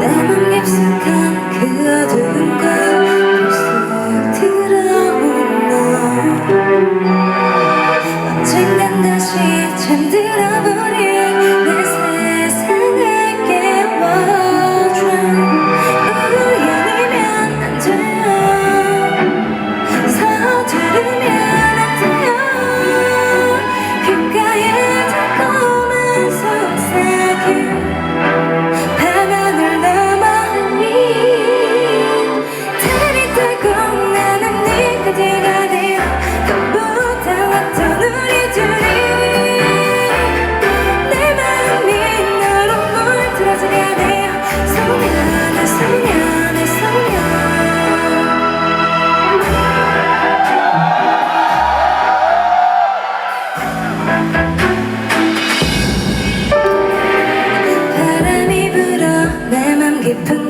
내맘 깊숙한 그 어두운 걸 깊은